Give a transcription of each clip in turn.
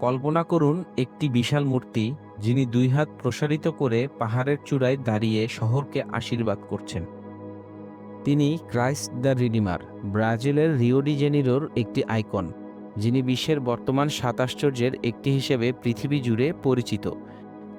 কল্পনা করুন একটি বিশাল মূর্তি যিনি দুই হাত প্রসারিত করে পাহাড়ের চূড়ায় দাঁড়িয়ে শহরকে আশীর্বাদ করছেন। তিনি ক্রাইস্ট দ্য রিডিমার, ব্রাজিলের রিও ডি জেনিরোর একটি আইকন, যিনি বিশ্বের বর্তমান সাত আশ্চর্যের একটি হিসেবে পৃথিবী জুড়ে পরিচিত।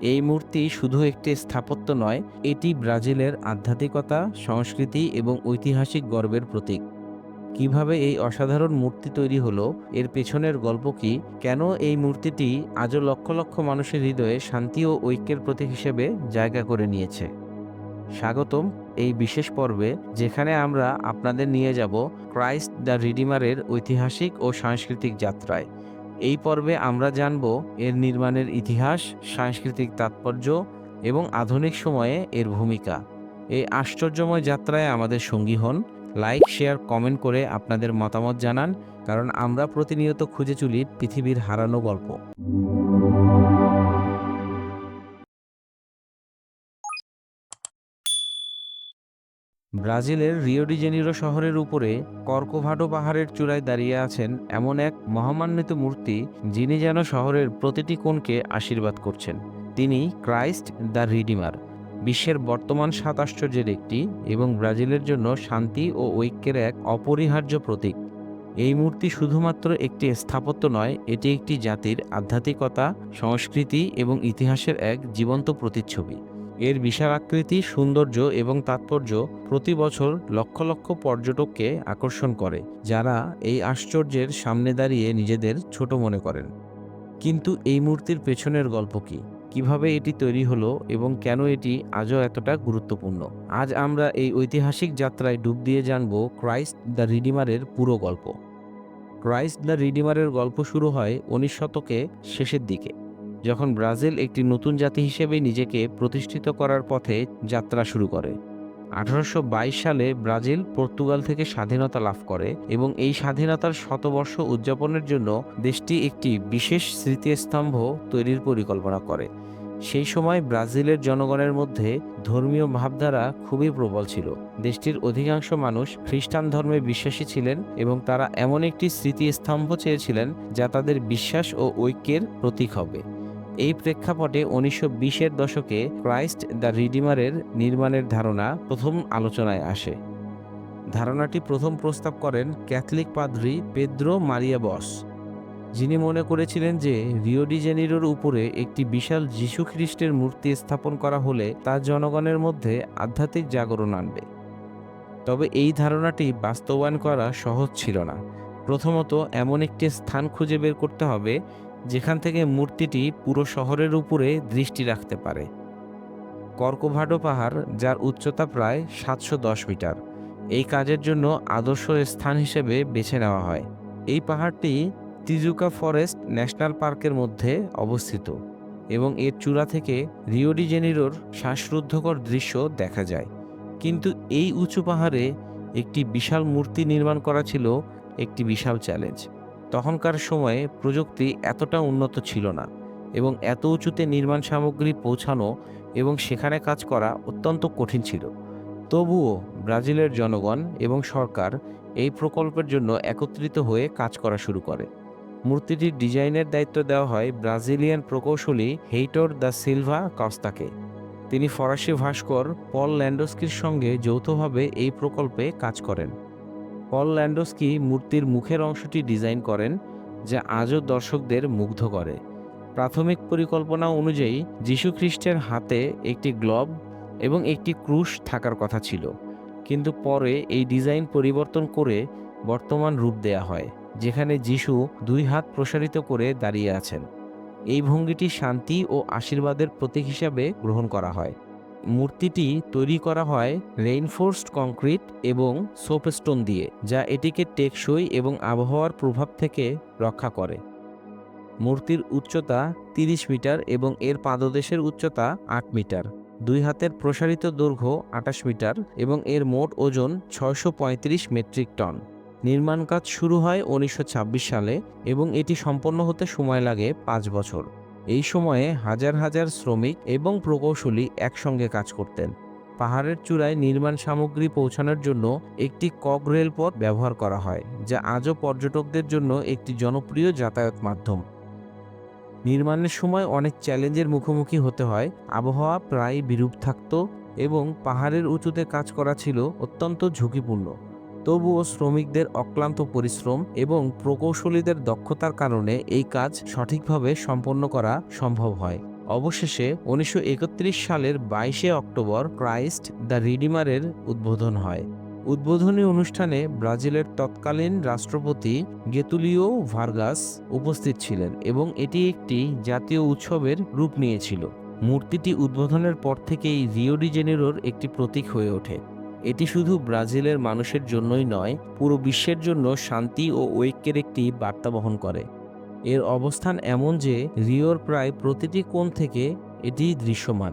এই মূর্তি শুধু একটি স্থাপত্য নয়, এটি ব্রাজিলের আধ্যাত্মিকতা, সংস্কৃতি এবং ঐতিহাসিক গর্বের প্রতীক। কীভাবে এই অসাধারণ মূর্তি তৈরি হলো, এর পেছনের গল্প কি? কেন এই মূর্তিটি আজও লক্ষ লক্ষ মানুষের হৃদয়ে শান্তি ও ঐক্যের প্রতীক হিসেবে জায়গা করে নিয়েছে? স্বাগতম এই বিশেষ পর্বে, যেখানে আমরা আপনাদের নিয়ে যাব ক্রাইস্ট দ্য রিডিমারের ঐতিহাসিক ও সাংস্কৃতিক যাত্রায়। এই পর্বে আমরা জানব এর নির্মাণের ইতিহাস, সাংস্কৃতিক তাৎপর্য এবং আধুনিক সময়ে এর ভূমিকা। এই আশ্চর্যময় যাত্রায় আমাদের সঙ্গী হন লাইক শেয়ার কমেন্ট করে আপনাদের মতামত জানান, কারণ আমরা প্রতিনিয়ত খুঁজে চলি পৃথিবীর হারানো গল্প। ব্রাজিলের রিও ডি জেনিরো শহরের উপরে কর্কোভাডো পাহাড়ের চূড়ায় দাঁড়িয়ে আছেন এমন এক মহামান্বিত মূর্তি, যিনি যেন শহরের প্রতিটি কোণকে আশীর্বাদ করছেন। তিনি ক্রাইস্ট দ্য রিডিমার। বিশ্বের বর্তমান সাত আশ্চর্যের একটি এবং ব্রাজিলের জন্য শান্তি ও ঐক্যের এক অপরিহার্য প্রতীক। এই মূর্তি শুধুমাত্র একটি স্থাপত্য নয়, এটি একটি জাতির আধ্যাত্মিকতা, সংস্কৃতি এবং ইতিহাসের এক জীবন্ত প্রতিচ্ছবি। এর বিশাল আকৃতি, সৌন্দর্য এবং তাৎপর্য প্রতি বছর লক্ষ লক্ষ পর্যটককে আকর্ষণ করে, যারা এই আশ্চর্যের সামনে দাঁড়িয়ে নিজেদের ছোট মনে করেন। কিন্তু এই মূর্তির পেছনের গল্প কি? কীভাবে এটি তৈরি হলো এবং কেন এটি আজও এতটা গুরুত্বপূর্ণ। আজ আমরা এই ঐতিহাসিক যাত্রায় ডুব দিয়ে জানব ক্রাইস্ট দ্য রিডিমারের পুরো গল্প। ক্রাইস্ট দ্য রিডিমারের গল্প শুরু হয় উনিশ শতকে শেষের দিকে, যখন ব্রাজিল একটি নতুন জাতি হিসেবে নিজেকে প্রতিষ্ঠিত করার পথে যাত্রা শুরু করে। আঠারোশো বাইশ সালে ব্রাজিল পর্তুগাল থেকে স্বাধীনতা লাভ করে এবং এই স্বাধীনতার শতবর্ষ উদযাপনের জন্য দেশটি একটি বিশেষ স্মৃতিস্তম্ভ তৈরির পরিকল্পনা করে। সেই সময় ব্রাজিলের জনগণের মধ্যে ধর্মীয় ভাবধারা খুবই প্রবল ছিল। দেশটির অধিকাংশ মানুষ খ্রিস্টান ধর্মে বিশ্বাসী ছিলেন এবং তারা এমন একটি স্মৃতিস্তম্ভ চেয়েছিলেন যা তাদের বিশ্বাস ও ঐক্যের প্রতীক হবে। এই প্রেক্ষাপটে উনিশশো বিশের দশকে ক্রাইস্ট দ্য রিডিমারের নির্মাণের ধারণা প্রথম আলোচনায় আসে। ধারণাটি প্রথম প্রস্তাব করেন ক্যাথলিক পাদ্রি পেদ্রো মারিয়া বস, যিনি মনে করেছিলেন যে রিও ডি উপরে একটি বিশাল যীশু খ্রিস্টের মূর্তি স্থাপন করা হলে তা জনগণের মধ্যে আধ্যাত্মিক জাগরণ আনবে। তবে এই ধারণাটি বাস্তবায়ন করা সহজ ছিল না। প্রথমত এমন একটি স্থান খুঁজে বের করতে হবে যেখান থেকে মূর্তিটি পুরো শহরের উপরে দৃষ্টি রাখতে পারে। কর্কোভাডো পাহাড়, যার উচ্চতা প্রায় সাতশো দশ মিটার, এই কাজের জন্য আদর্শ স্থান হিসেবে বেছে নেওয়া হয়। এই পাহাড়টি তিজুকা ফরেস্ট ন্যাশনাল পার্কের মধ্যে অবস্থিত এবং এর চূড়া থেকে রিও ডি জেনিরোর শ্বাসরুদ্ধকর দৃশ্য দেখা যায়। কিন্তু এই উঁচু পাহাড়ে একটি বিশাল মূর্তি নির্মাণ করা ছিল একটি বিশাল চ্যালেঞ্জ। তখনকার সময়ে প্রযুক্তি এতটা উন্নত ছিল না এবং এত উঁচুতে নির্মাণ সামগ্রী পৌঁছানো এবং সেখানে কাজ করা অত্যন্ত কঠিন ছিল। তবুও ব্রাজিলের জনগণ এবং সরকার এই প্রকল্পের জন্য একত্রিত হয়ে কাজ করা শুরু করে। মূর্তিটির ডিজাইনের দায়িত্ব দেওয়া হয় ব্রাজিলিয়ান প্রকৌশলী হেইটর দ্য সিলভা কস্তাকে। তিনি ফরাসি ভাস্কর পল ল্যান্ডোস্কির সঙ্গে যৌথভাবে এই প্রকল্পে কাজ করেন। পল ল্যান্ডোস্কি মূর্তির মুখের অংশটি ডিজাইন করেন, যা আজও দর্শকদের মুগ্ধ করে। প্রাথমিক পরিকল্পনা অনুযায়ী যীশুখ্রিস্টের হাতে একটি গ্লব এবং একটি ক্রুশ থাকার কথা ছিল, কিন্তু পরে এই ডিজাইন পরিবর্তন করে বর্তমান রূপ দেয়া হয়, যেখানে যিশু দুই হাত প্রসারিত করে দাঁড়িয়ে আছেন। এই ভঙ্গিটি শান্তি ও আশীর্বাদের প্রতীক হিসাবে গ্রহণ করা হয়। মূর্তিটি তৈরি করা হয় রেইনফোর্সড কংক্রিট এবং সোপস্টোন দিয়ে, যা এটিকে টেকসই এবং আবহাওয়ার প্রভাব থেকে রক্ষা করে। মূর্তির উচ্চতা তিরিশ মিটার এবং এর পাদদেশের উচ্চতা আট মিটার। দুই হাতের প্রসারিত দৈর্ঘ্য আটাশ মিটার এবং এর মোট ওজন ছয়শো পঁয়ত্রিশ মেট্রিক টন। নির্মাণ কাজ শুরু হয় উনিশশো ছাব্বিশ সালে এবং এটি সম্পন্ন হতে সময় লাগে পাঁচ বছর। এই সময়ে হাজার হাজার শ্রমিক এবং প্রকৌশলী একসঙ্গে কাজ করতেন। পাহাড়ের চূড়ায় নির্মাণ সামগ্রী পৌঁছানোর জন্য একটি কক রেলপথ ব্যবহার করা হয়, যা আজও পর্যটকদের জন্য একটি জনপ্রিয় যাতায়াত মাধ্যম। নির্মাণের সময় অনেক চ্যালেঞ্জের মুখোমুখি হতে হয়, আবহাওয়া প্রায় বিরূপ থাকত এবং পাহাড়ের উঁচুতে কাজ করা ছিল অত্যন্ত ঝুঁকিপূর্ণ। তবুও শ্রমিকদের অক্লান্ত পরিশ্রম এবং প্রকৌশলীদের দক্ষতার কারণে এই কাজ সঠিকভাবে সম্পন্ন করা সম্ভব হয়। অবশেষে উনিশশো একত্রিশ সালের বাইশে অক্টোবর ক্রাইস্ট দ্য রিডিমারের উদ্বোধন হয়। উদ্বোধনী অনুষ্ঠানে ব্রাজিলের তৎকালীন রাষ্ট্রপতি গেতুলিও ভার্গাস উপস্থিত ছিলেন এবং এটি একটি জাতীয় উৎসবের রূপ নিয়েছিল। মূর্তিটি উদ্বোধনের পর থেকেই রিও একটি প্রতীক হয়ে ওঠে। এটি শুধু ব্রাজিলের মানুষের জন্যই নয়, পুরো বিশ্বের জন্য শান্তি ও ঐক্যের একটি বার্তা বহন করে। এর অবস্থান এমন যে রিওর প্রায় প্রতিটি কোণ থেকে এটি দৃশ্যমান।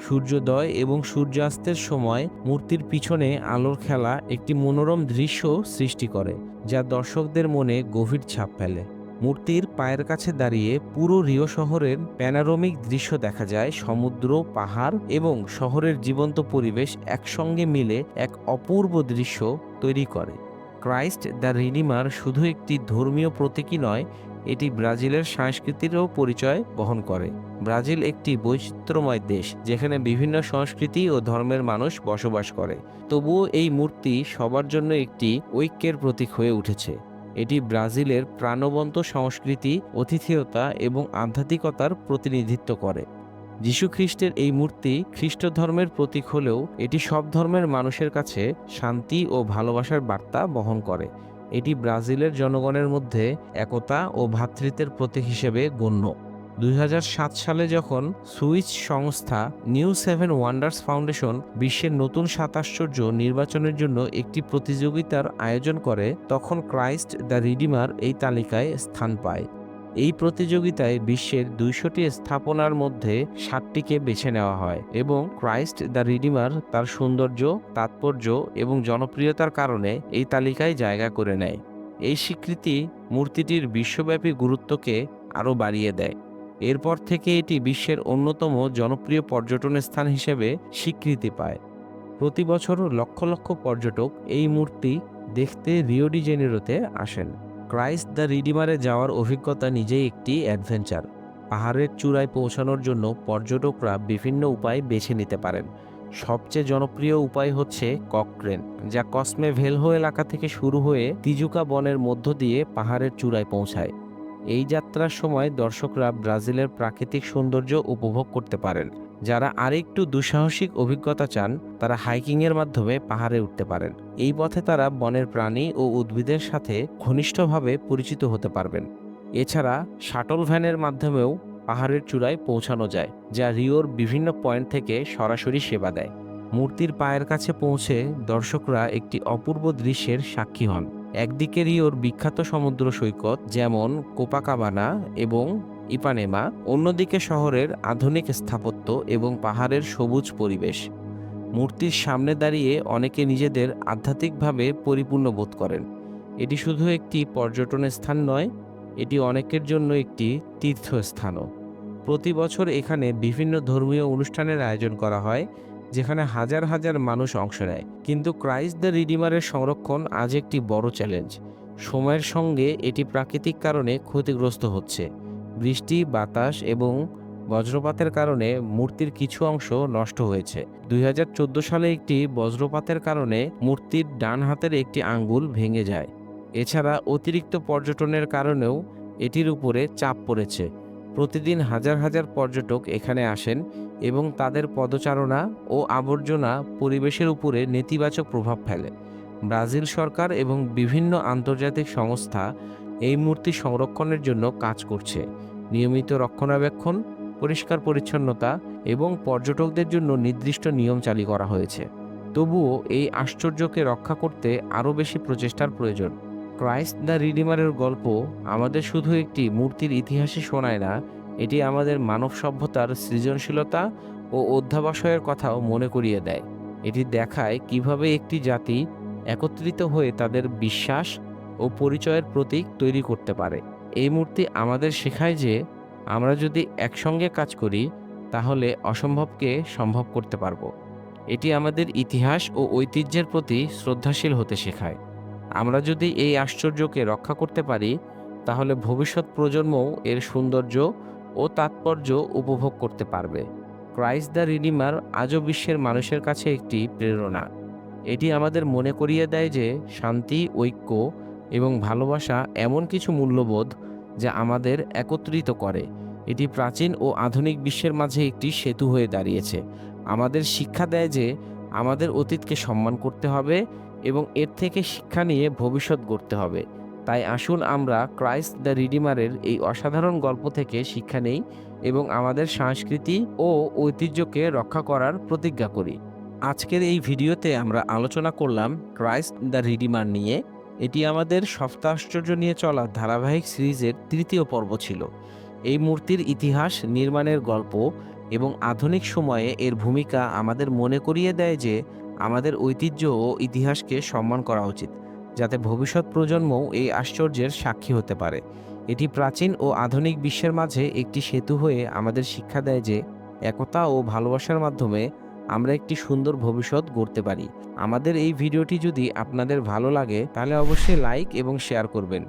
সূর্যোদয় এবং সূর্যাস্তের সময় মূর্তির পিছনে আলোর খেলা একটি মনোরম দৃশ্য সৃষ্টি করে, যা দর্শকদের মনে গভীর ছাপ ফেলে। মূর্তির পায়ের কাছে দাঁড়িয়ে পুরো রিও শহরের প্যানারোমিক দৃশ্য দেখা যায়। সমুদ্র, পাহাড় এবং শহরের জীবন্ত পরিবেশ একসঙ্গে মিলে এক অপূর্ব দৃশ্য তৈরি করে। ক্রাইস্ট দ্য রিডিমার শুধু একটি ধর্মীয় প্রতীকী নয়, এটি ব্রাজিলের সংস্কৃতিরও পরিচয় বহন করে। ব্রাজিল একটি বৈচিত্র্যময় দেশ, যেখানে বিভিন্ন সংস্কৃতি ও ধর্মের মানুষ বসবাস করে। তবুও এই মূর্তি সবার জন্য একটি ঐক্যের প্রতীক হয়ে উঠেছে। এটি ব্রাজিলের প্রাণবন্ত সংস্কৃতি, অতিথেয়তা এবং আধ্যাত্মিকতার প্রতিনিধিত্ব করে। যীশু খ্রিস্টের এই মূর্তি খ্রিস্ট ধর্মের প্রতীক হলেও এটি সব ধর্মের মানুষের কাছে শান্তি ও ভালোবাসার বার্তা বহন করে। এটি ব্রাজিলের জনগণের মধ্যে একতা ও ভ্রাতৃত্বের প্রতীক হিসেবে গণ্য। দুই হাজার সাত সালে যখন সুইস সংস্থা নিউ সেভেন ওয়ান্ডার্স ফাউন্ডেশন বিশ্বের নতুন সাত আশ্চর্য নির্বাচনের জন্য একটি প্রতিযোগিতার আয়োজন করে, তখন ক্রাইস্ট দ্য রিডিমার এই তালিকায় স্থান পায়। এই প্রতিযোগিতায় বিশ্বের দুইশোটি স্থাপনার মধ্যে ষাটটিকে বেছে নেওয়া হয় এবং ক্রাইস্ট দ্য রিডিমার তার সৌন্দর্য, তাৎপর্য এবং জনপ্রিয়তার কারণে এই তালিকায় জায়গা করে নেয়। এই স্বীকৃতি মূর্তিটির বিশ্বব্যাপী গুরুত্বকে আরও বাড়িয়ে দেয়। এরপর থেকে এটি বিশ্বের অন্যতম জনপ্রিয় পর্যটন স্থান হিসেবে স্বীকৃতি পায়। প্রতি বছর লক্ষ লক্ষ পর্যটক এই মূর্তি দেখতে রিও ডি জেনেরোতে আসেন। ক্রাইস্ট দ্য রিডিমারে যাওয়ার অভিজ্ঞতা নিজেই একটি অ্যাডভেঞ্চার। পাহাড়ের চূড়ায় পৌঁছানোর জন্য পর্যটকরা বিভিন্ন উপায় বেছে নিতে পারেন। সবচেয়ে জনপ্রিয় উপায় হচ্ছে ককট্রেন যা কসমে ভেলহো এলাকা থেকে শুরু হয়ে তিজুকা বনের মধ্য দিয়ে পাহাড়ের চূড়ায় পৌঁছায়। এই যাত্রার সময় দর্শকরা ব্রাজিলের প্রাকৃতিক সৌন্দর্য উপভোগ করতে পারেন। যারা আরেকটু দুঃসাহসিক অভিজ্ঞতা চান, তারা হাইকিংয়ের মাধ্যমে পাহাড়ে উঠতে পারেন। এই পথে তারা বনের প্রাণী ও উদ্ভিদের সাথে ঘনিষ্ঠভাবে পরিচিত হতে পারবেন। এছাড়া শাটল ভ্যানের মাধ্যমেও পাহাড়ের চূড়ায় পৌঁছানো যায়, যা রিওর বিভিন্ন পয়েন্ট থেকে সরাসরি সেবা দেয়। মূর্তির পায়ের কাছে পৌঁছে দর্শকরা একটি অপূর্ব দৃশ্যের সাক্ষী হন। একদিকে রিওর বিখ্যাত সমুদ্র সৈকত, যেমন কোপাকাবানা এবং ইপানেমা, অন্যদিকে শহরের আধুনিক স্থাপত্য এবং পাহাড়ের সবুজ পরিবেশ। মূর্তির সামনে দাঁড়িয়ে অনেকে নিজেদের আধ্যাত্মিকভাবে পরিপূর্ণ বোধ করেন। এটি শুধু একটি পর্যটন স্থান নয়, এটি অনেকের জন্য একটি তীর্থস্থানও। প্রতি বছর এখানে বিভিন্ন ধর্মীয় অনুষ্ঠানের আয়োজন করা হয় যেখানে হাজার হাজার মানুষ অংশ নেয়। কিন্তু ক্রাইস্ট দ্য রিডিমারের সংরক্ষণ আজ একটি বড় চ্যালেঞ্জ। সময়ের সঙ্গে এটি প্রাকৃতিক কারণে ক্ষতিগ্রস্ত হচ্ছে। বৃষ্টি, বাতাস এবং বজ্রপাতের কারণে মূর্তির কিছু অংশ নষ্ট হয়েছে। দুই হাজার চোদ্দ সালে একটি বজ্রপাতের কারণে মূর্তির ডান হাতের একটি আঙ্গুল ভেঙে যায়। এছাড়া অতিরিক্ত পর্যটনের কারণেও এটির উপরে চাপ পড়েছে। প্রতিদিন হাজার হাজার পর্যটক এখানে আসেন এবং তাদের পদচারণা ও আবর্জনা পরিবেশের উপরে নেতিবাচক প্রভাব ফেলে। ব্রাজিল সরকার এবং বিভিন্ন আন্তর্জাতিক সংস্থা এই মূর্তি সংরক্ষণের জন্য কাজ করছে। নিয়মিত রক্ষণাবেক্ষণ, পরিষ্কার পরিচ্ছন্নতা এবং পর্যটকদের জন্য নির্দিষ্ট নিয়ম চালু করা হয়েছে। তবুও এই আশ্চর্যকে রক্ষা করতে আরও বেশি প্রচেষ্টার প্রয়োজন। ক্রাইস্ট দ্য রিডিমারের গল্প আমাদের শুধু একটি মূর্তির ইতিহাসে শোনায় না, এটি আমাদের মানব সভ্যতার সৃজনশীলতা ও অধ্যাবসায়ের কথাও মনে করিয়ে দেয়। এটি দেখায় কীভাবে একটি জাতি একত্রিত হয়ে তাদের বিশ্বাস ও পরিচয়ের প্রতীক তৈরি করতে পারে। এই মূর্তি আমাদের শেখায় যে আমরা যদি একসঙ্গে কাজ করি, তাহলে অসম্ভবকে সম্ভব করতে পারব। এটি আমাদের ইতিহাস ও ঐতিহ্যের প্রতি শ্রদ্ধাশীল হতে শেখায়। আমরা যদি এই আশ্চর্যকে রক্ষা করতে পারি, তাহলে ভবিষ্যৎ প্রজন্মও এর সৌন্দর্য ও তাৎপর্য উপভোগ করতে পারবে। ক্রাইস্ট দ্য রিডিমার আজও বিশ্বের মানুষের কাছে একটি প্রেরণা। এটি আমাদের মনে করিয়ে দেয় যে শান্তি, ঐক্য এবং ভালোবাসা এমন কিছু মূল্যবোধ যা আমাদের একত্রিত করে। এটি প্রাচীন ও আধুনিক বিশ্বের মাঝে একটি সেতু হয়ে দাঁড়িয়েছে। আমাদের শিক্ষা দেয় যে আমাদের অতীতকে সম্মান করতে হবে এবং এর থেকে শিক্ষা নিয়ে ভবিষ্যৎ গড়তে হবে। তাই আসুন আমরা ক্রাইস্ট দ্য রিডিমারের এই অসাধারণ গল্প থেকে শিক্ষা নেই এবং আমাদের সংস্কৃতি ও ঐতিহ্যকে রক্ষা করার প্রতিজ্ঞা করি। আজকের এই ভিডিওতে আমরা আলোচনা করলাম ক্রাইস্ট দ্য রিডিমার নিয়ে। এটি আমাদের সপ্তাশ্চর্য নিয়ে চলা ধারাবাহিক সিরিজের তৃতীয় পর্ব ছিল। এই মূর্তির ইতিহাস, নির্মাণের গল্প এবং আধুনিক সময়ে এর ভূমিকা আমাদের মনে করিয়ে দেয় যে আমাদের ঐতিহ্য ও ইতিহাসকে সম্মান করা উচিত, যাতে ভবিষ্যৎ প্রজন্মও এই আশ্চর্যের সাক্ষী হতে পারে। এটি প্রাচীন ও আধুনিক বিশ্বের মাঝে একটি সেতু হয়ে আমাদের শিক্ষা দেয় যে, একতা ও ভালোবাসার মাধ্যমে আমরা একটি সুন্দর ভবিষ্যৎ গড়তে পারি। আমাদের এই ভিডিওটি যদি আপনাদের ভালো লাগে, তাহলে অবশ্যই লাইক এবং শেয়ার করবেন।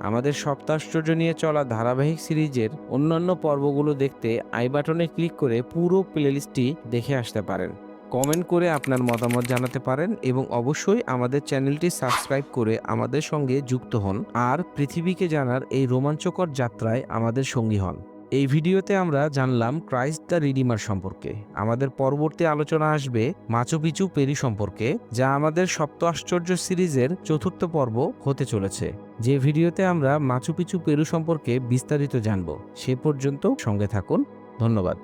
আমাদের সপ্তাশ্চর্য নিয়ে চলা ধারাবাহিক সিরিজের অন্যান্য পর্বগুলো দেখতে আই বাটনে ক্লিক করে পুরো প্লেলিস্টটি দেখে আসতে পারেন। কমেন্ট করে আপনার মতামত জানাতে পারেন এবং অবশ্যই আমাদের চ্যানেলটি সাবস্ক্রাইব করে আমাদের সঙ্গে যুক্ত হন আর পৃথিবীকে জানার এই রোমাঞ্চকর যাত্রায় আমাদের সঙ্গী হন। এই ভিডিওতে আমরা জানলাম ক্রাইস্ট দ্য রিডিমার সম্পর্কে। আমাদের পরবর্তী আলোচনা আসবে মাচু পিচু পেরি সম্পর্কে, যা আমাদের সপ্ত আশ্চর্য সিরিজের চতুর্থ পর্ব হতে চলেছে। যে ভিডিওতে আমরা মাচু পিচু পেরু সম্পর্কে বিস্তারিত জানব, সে পর্যন্ত সঙ্গে থাকুন। ধন্যবাদ।